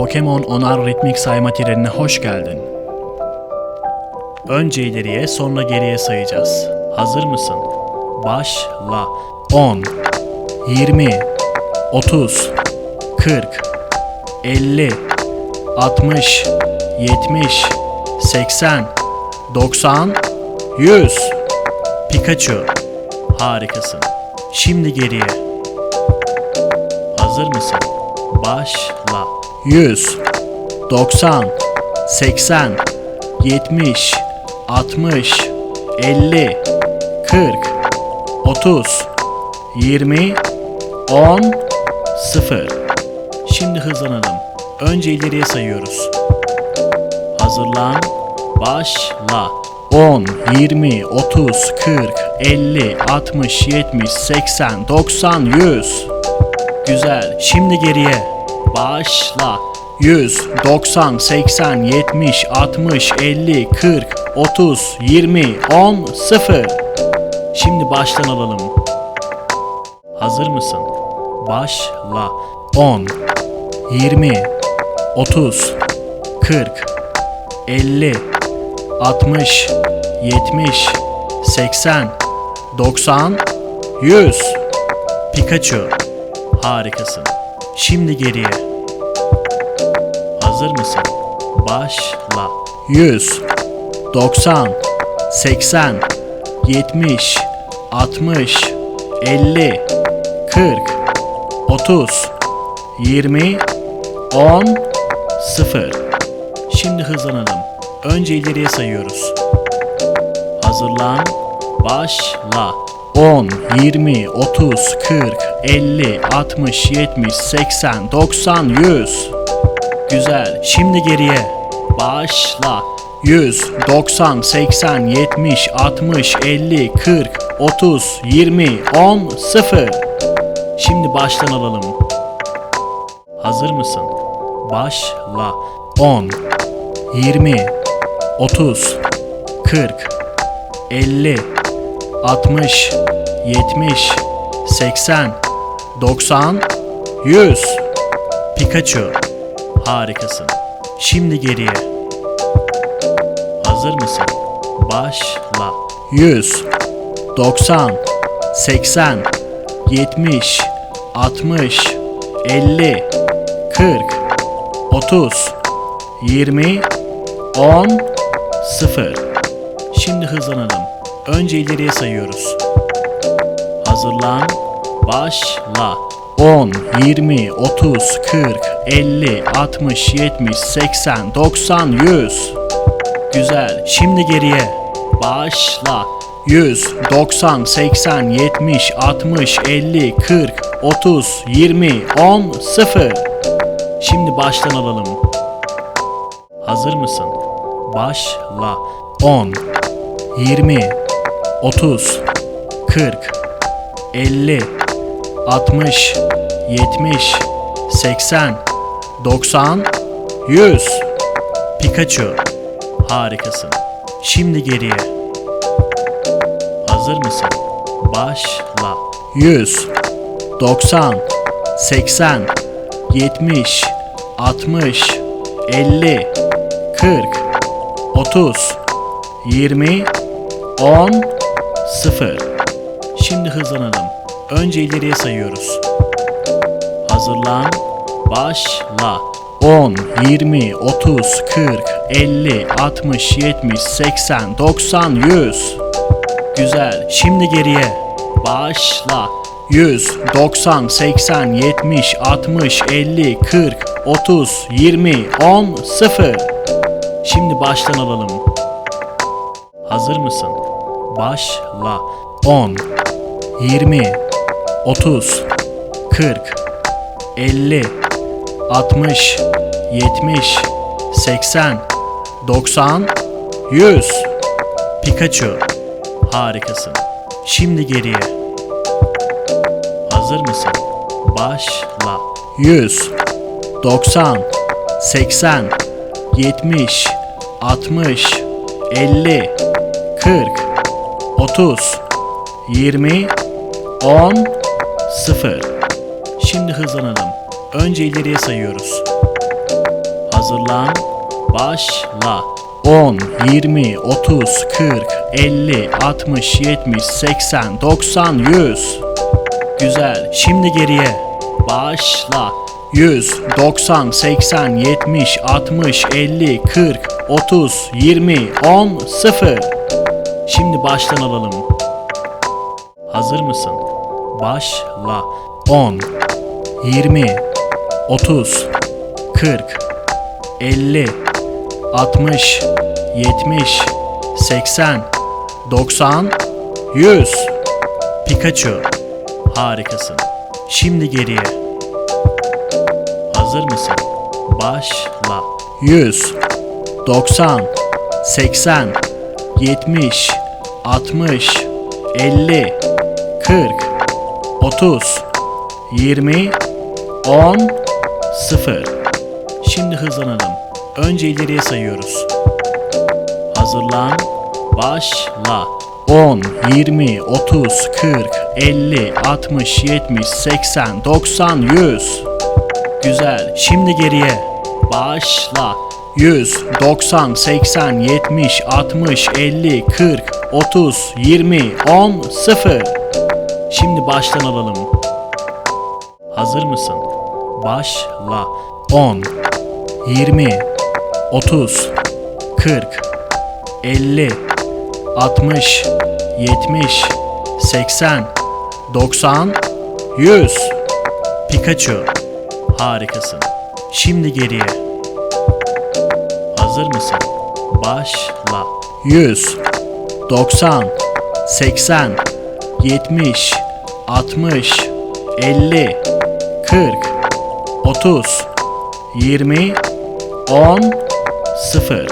Pokemon Onar ritmik sayma trenine hoş geldin. Önce ileriye sonra geriye sayacağız. Hazır mısın? Başla. 10 20 30 40 50 60 70 80 90 100 Pikachu Harikasın. Şimdi geriye. Hazır mısın? Başla. 100 90 80 70 60 50 40 30 20 10 0 Şimdi hızlanalım. Önce ileriye sayıyoruz. Hazırlan. Başla. 10, 20, 30, 40, 50, 60, 70, 80, 90, 100. Güzel. Şimdi geriye. Başla. 100, 90, 80, 70, 60, 50, 40, 30, 20, 10, 0. Şimdi baştan alalım. Hazır mısın? Başla. 10, 20, 30, 40, 50, 60, 70, 80, 90, 100. Pikachu. Harikasın. Şimdi geriye. Hazır mısın? Başla. 100, 90, 80, 70, 60, 50, 40, 30, 20, 10, 0. Şimdi hızlanalım. Önce ileriye sayıyoruz. Hazırlan. Başla. 10, 20, 30, 40, 50, 60, 70, 80, 90, 100. Güzel. Şimdi geriye. Başla. 100, 90, 80, 70, 60, 50, 40, 30, 20, 10, 0. Şimdi baştan alalım. Hazır mısın? Başla. 10, 20, 30, 40, 50, 60, 70, 80, 90, 100. Pikachu. Harikasın. Şimdi geriye. Hazır mısın? Başla. 100, 90, 80, 70, 60, 50, 40, 30, 20, 10, 0. Şimdi hızlanalım. Önce ileriye sayıyoruz. Hazırlan. Başla. 10, 20, 30, 40, 50, 60, 70, 80, 90, 100. Güzel. Şimdi geriye. Başla. 100, 90, 80, 70, 60, 50, 40, 30, 20, 10, 0. Şimdi baştan alalım. Hazır mısın? Başla. 10, 20, 30, 40, 50, 60, 70, 80, 90, 100. Pikachu. Harikasın. Şimdi geriye. Hazır mısın? Başla. 100, 90, 80, 70, 60, 50, 40, 30, 20, 10, 0. Şimdi hızlanalım. Önce ileriye sayıyoruz. Hazırlan. Başla. 10, 20, 30, 40, 50, 60, 70, 80, 90, 100. Güzel. Şimdi geriye. Başla. 100, 90, 80, 70, 60, 50, 40, 30, 20, 10, 0. Şimdi baştan alalım. Hazır mısın? Başla. 10, 20, 30, 40, 50, 60, 70, 80, 90, 100. Pikachu. Harikasın. Şimdi geriye. Hazır mısın? Başla. 100, 90, 80, 70, 60, 50, 40, 30, 20, 10, 0. Şimdi hızlanalım. Önce ileriye sayıyoruz. Hazırlan. Başla. 10, 20, 30, 40, 50, 60, 70, 80, 90, 100. Güzel. Şimdi geriye. Başla. 100, 90, 80, 70, 60, 50, 40, 30, 20, 10, 0. Şimdi baştan alalım. Hazır mısın? Başla. 10, 20, 30, 40, 50, 60, 70, 80, 90, 100. Pikachu. Harikasın. Şimdi geriye. Hazır mısın? Başla. 100, 90, 80, 70, 60, 50, 40, 30, 20, 10, 0. Şimdi hızlanalım. Önce ileriye sayıyoruz. Hazırlan. Başla. 10, 20, 30, 40, 50, 60, 70, 80, 90, 100. Güzel. Şimdi geriye. Başla. 100, 90, 80, 70, 60, 50, 40, 30, 20, 10, 0. Şimdi baştan alalım. Hazır mısın? Başla. 10, 20, 30, 40, 50, 60, 70, 80, 90, 100. Pikachu. Harikasın. Şimdi geriye. Hazır mısın? Başla. 100, 90, 80, 70, 60, 50, 40, 30, 20, 10, 0.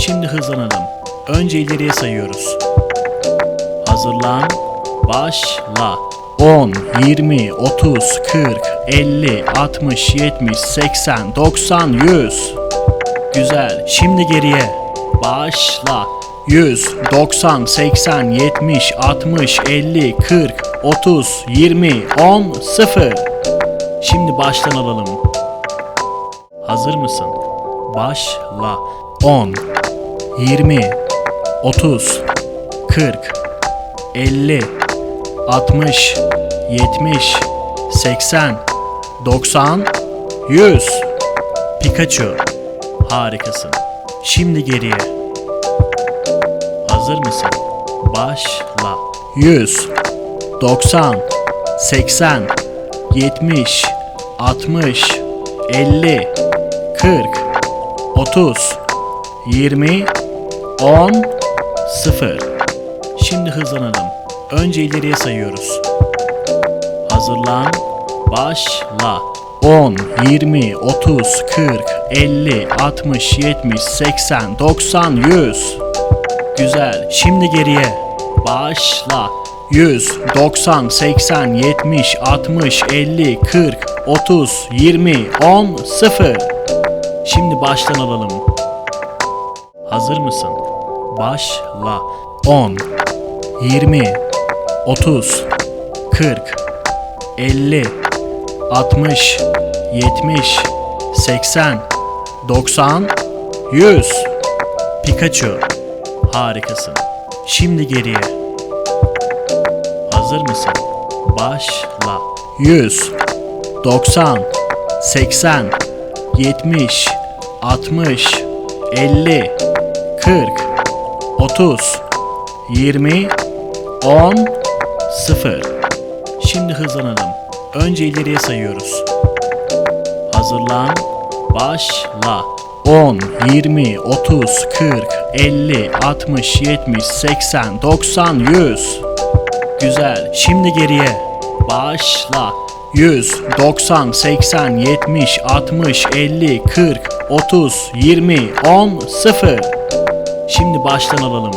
Şimdi hızlanalım. Önce ileriye sayıyoruz. Hazırlan. Başla. 10, 20, 30, 40, 50, 60, 70, 80, 90, 100. Güzel. Şimdi geriye. Başla. 100, 90, 80, 70, 60, 50, 40, 30, 20, 10, 0. Şimdi baştan alalım. Hazır mısın? Başla. 10, 20, 30, 40, 50, 60, 70, 80, 90, 100. Pikachu. Harikasın. Şimdi geriye. Hazır mısın? Başla. 100, 90, 80, 70, 60, 50, 40, 30, 20, 10, 0. Şimdi hızlanalım. Önce ileriye sayıyoruz. Hazırlan. Başla. 10, 20, 30, 40, 50, 60, 70, 80, 90, 100. Güzel. Şimdi geriye. Başla. 100, 90, 80, 70, 60, 50, 40, 30, 20, 10, 0. Şimdi baştan alalım. Hazır mısın? Başla. 10, 20, 30, 40, 50, 60, 70, 80, 90, 100. Pikachu. Harikasın. Şimdi geriye. Hazır mısın? Başla. 100, 90, 80, 70, 60, 50, 40, 30, 20, 10, 0. Şimdi hızlanalım. Önce ileriye sayıyoruz. Hazırlan. Başla. 10, 20, 30, 40, 50, 60, 70, 80, 90, 100. Güzel. Şimdi geriye. Başla. 100, 90, 80, 70, 60, 50, 40, 30, 20, 10, 0. Şimdi baştan alalım.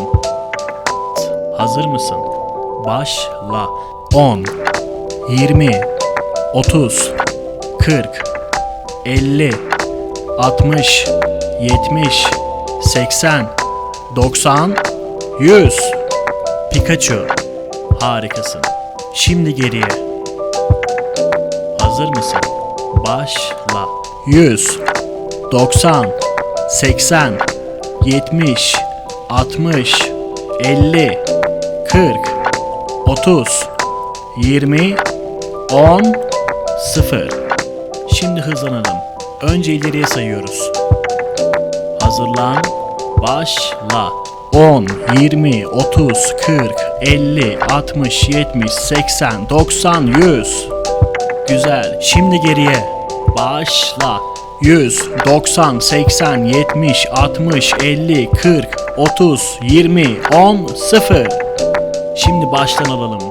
Hazır mısın? Başla. 10, 20, 30, 40, 50, 60, 70, 80, 90, 100. Pikachu. Harikasın. Şimdi geriye. Hazır mısın? Başla. 100, 90 80 70 60 50 40 30 20 10 0 Şimdi hızlanalım. Önce ileriye sayıyoruz. Hazırlan. Başla. 10, 20, 30, 40, 50, 60, 70, 80, 90, 100. Güzel. Şimdi geriye. Başla. 100, 90, 80, 70, 60, 50, 40, 30, 20, 10, 0. Şimdi baştan alalım.